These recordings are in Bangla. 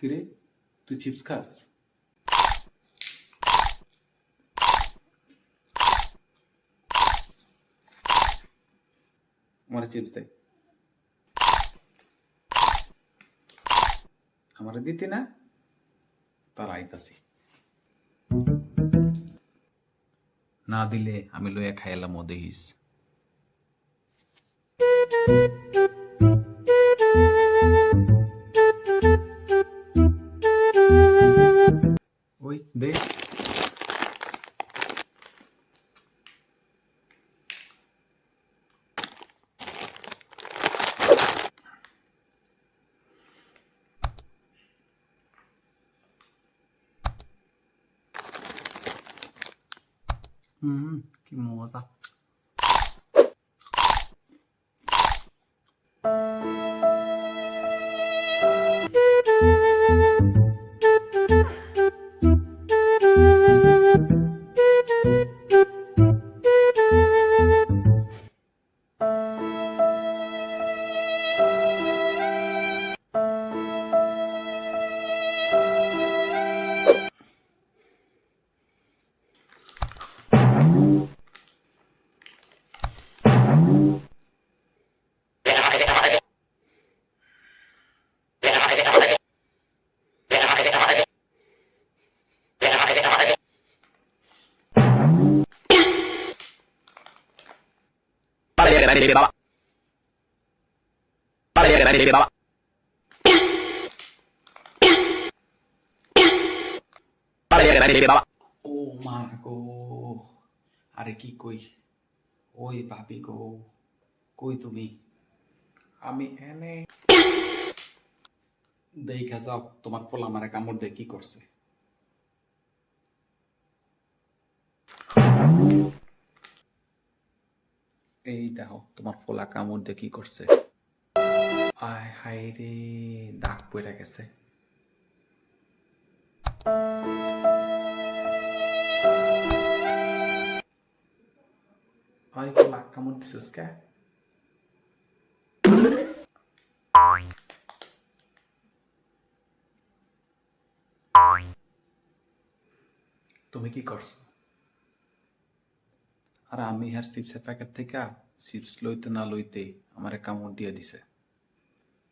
কিরে তুই চিপস খাস? আমার চিপস দে। আমার দিতি না তার আইতাছি। না দিলে আমি লইয়া খাইলাম ও দেহিস 嗯，给磨子。ও মা গো আরে কি কই? ওই ভাবি গো। কই তুমি? আমি এনে দেখা যাও, তোমার পোলা আমারে কামড় দিয়ে কি করছে। এই দেখো, তোমার ফোলা কামড় দিয়ে কি করছে? আয় হায় রে, দাগ পড়ে গেছে। আয় ফোলা কামড় দিছিস কে? তুমি কি করছ? আর আমি আর চিপসের প্যাকেট থেকে চিপস লইতে না লইতে আমারে কামড় দিয়ে দিছে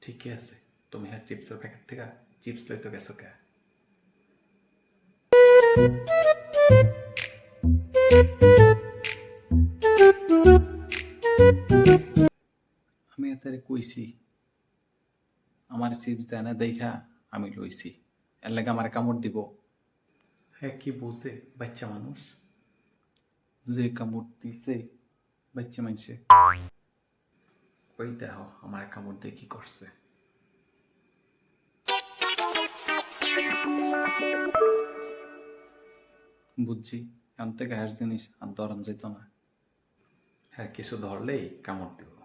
ঠিকই আছে তুমি আর চিপসের প্যাকেট থেকে চিপস লইতে গেছো কে আমি এতে কইছি আমার চিপস দেয় না দেখা আমি লইছি এর লাগে আমার কামড় দিব হ্যাঁ কি বুঝে বাচ্চা মানুষ যে কামড় দিছে বাচ্চা ওই দেহ আমার কামড় দিয়ে কি করছে বুঝছি কান থেকে হার জিনিস আর ধরান যেত না হ্যাঁ কিছু ধরলেই কামড় দিব